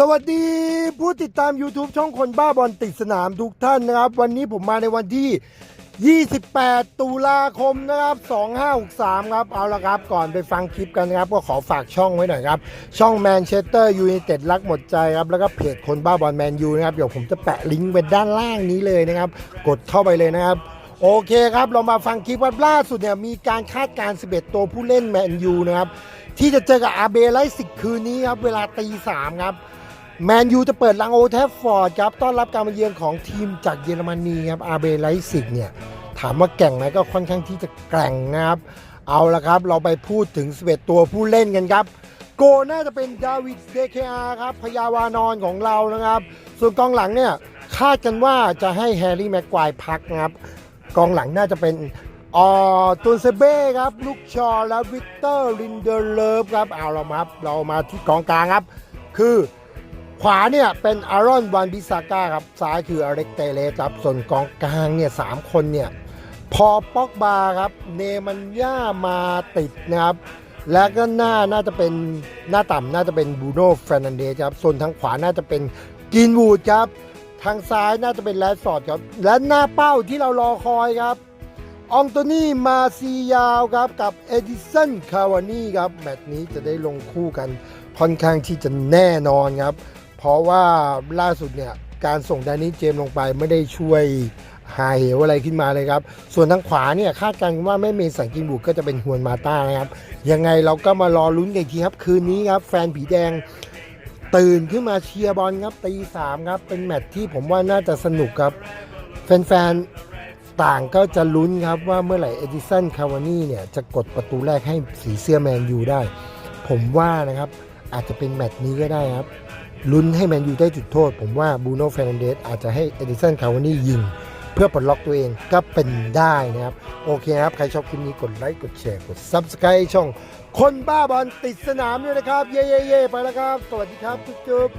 สวัสดีผู้ติดตาม YouTube ช่องคนบ้าบอลติดสนามทุกท่านนะครับ วันนี้ผมมาในวันที่ 28 ตุลาคมนะครับ 2563 ครับ เอาละครับ ก่อนไปฟังคลิปกันนะครับ ก็ขอฝากช่องไว้หน่อยครับ ช่องแมนเชสเตอร์ยูไนเต็ดรักหมดใจครับ แล้วก็เพจคนบ้าบอลแมนยูนะครับ เดี๋ยวผมจะแปะลิงก์ไว้ด้านล่างนี้เลยนะครับ กดเข้าไปเลยนะครับโอเคครับ เรามาฟังคลิปว่าล่าสุดเนี่ยมีการคาดการณ์ 11 ตัวผู้เล่นแมนยูนะครับ ที่จะเจอกับอาเบไลซิกคืนนี้ครับ เวลาตีสามครับ แมนยูจะเปิดลังโอแทฟฟอร์ดครับต้อนรับการมาเยือนของทีมจากเยอรมนีครับอาเบไลซิกเนี่ยถามว่าแก่งไหมก็ค่อนข้างที่จะแกร่งนะครับ เอาละครับ เราไปพูดถึง 11 ตัวผู้เล่นกันครับ โกน่าจะเป็นดาวิดเดเคอาครับพยาวานอนของเรานะครับ ส่วนกองหลังเนี่ยคาดกันว่าจะให้แฮร์รี่แม็กควายพักนะครับ กองหลังน่าจะเป็นออตุนเซเบ้ครับลูกชอและวิกเตอร์ลินเดอร์เลิฟครับเอาเรามาครับเรามาที่กองกลางครับ คือ ขวาเนี่ยเป็นอารอนวันบิซาก้าครับ ซ้ายคืออเล็กเตเลสครับ ส่วนกองกลางเนี่ยสามคนเนี่ย พอป็อกบาครับ เนมันย่ามาติดนะครับ แล้วก็หน้าน่าจะเป็นหน้าต่ำน่าจะเป็นบูโน่เฟรนันเดสครับ ส่วนทางขวาน่าจะเป็นกินวูดครับ ทางซ้ายน่าจะเป็นแรดฟอร์ดครับ และหน้าเป้าที่เรารอคอยครับอองโตนี่มาซียาวครับกับเอดิสันคาวานี่ครับแมตช์นี้จะได้ลงคู่กันค่อนข้างที่จะแน่นอนครับ เพราะว่าล่าสุดเนี่ยการส่งแดนนี่เจมลงไปไม่ได้ช่วยหาเหวอะไรขึ้นมาเลยครับ ส่วนทางขวาเนี่ยคาดการณ์ว่าไม่เมสันกินบุกก็จะเป็นฮวนมาต้านะครับ ยังไงเราก็มารอลุ้นกันทีครับ คืนนี้ครับ แฟนผีแดงตื่นขึ้นมาเชียร์บอลครับตีสามครับ เป็นแมตช์ที่ผมว่าน่าจะสนุกครับ แฟนๆ ต่างก็จะลุ้นครับว่าเมื่อไหร่เอดิสันคาวานี่เนี่ยจะกดประตูแรกให้สีเสื้อแมนยูได้ ผมว่านะครับอาจจะเป็นแมตช์นี้ก็ได้ครับ ลุ้นให้แมนยูได้จุดโทษ ผมว่าบูโน่เฟรนันเดสอาจจะให้เอดิสันคาวานี่ยิง เพื่อปลดล็อกตัวเองก็เป็นได้นะครับ โอเคครับ ใครชอบคลิปนี้กดไลค์กดแชร์กด Subscribe ช่อง คนบ้าบอลติดสนามด้วยนะครับ เย่เย่เย่ไปแล้วครับ สวัสดีครับ จุ๊บ